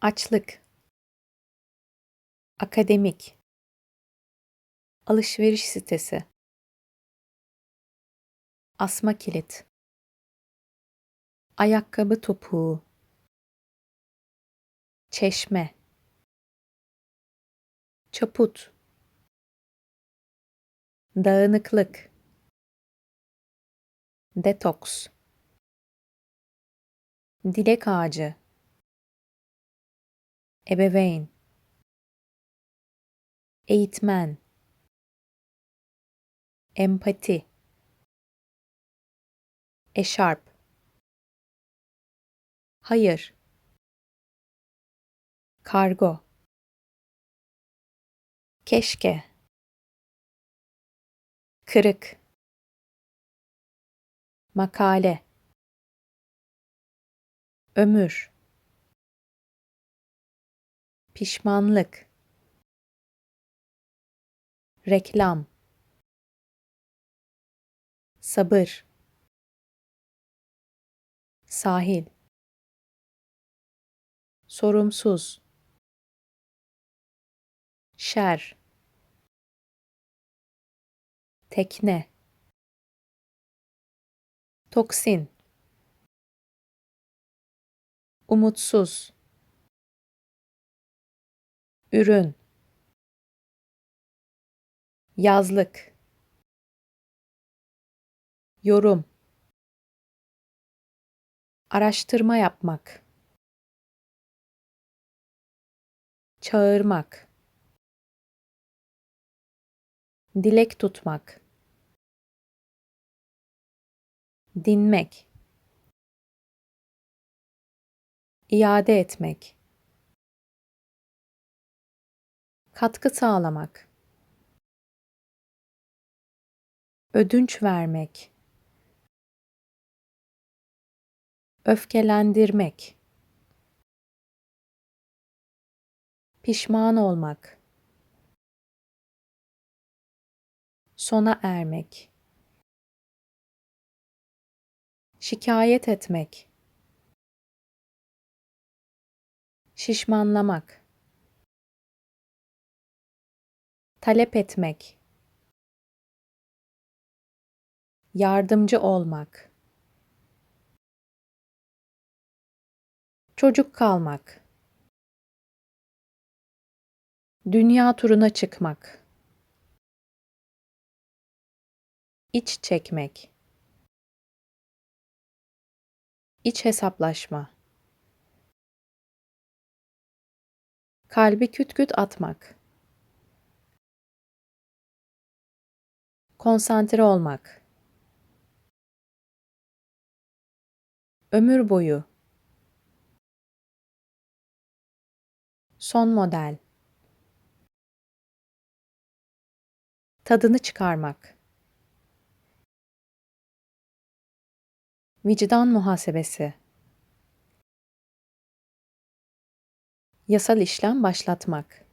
açlık, akademik, alışveriş sitesi, asma kilit, ayakkabı topuğu, çeşme, çaput, dağınıklık, detoks, dilek ağacı, ebeveyn, eğitmen, empati, eşarp, hayır, kargo, keşke, kırık, makale, ömür, pişmanlık, reklam, sabır, sahil, sorumsuz, şer, tekne, toksin, umutsuz, ürün, yazlık, yorum, araştırma yapmak, çağırmak, dilek tutmak, dinmek, iade etmek, katkı sağlamak, ödünç vermek, öfkelendirmek, pişman olmak, sona ermek, şikayet etmek, şişmanlamak, talep etmek, yardımcı olmak, çocuk kalmak, dünya turuna çıkmak, iç çekmek, iç hesaplaşma, kalbi küt küt atmak, konsantre olmak, ömür boyu, son model, tadını çıkarmak, vicdan muhasebesi, yasal işlem başlatmak,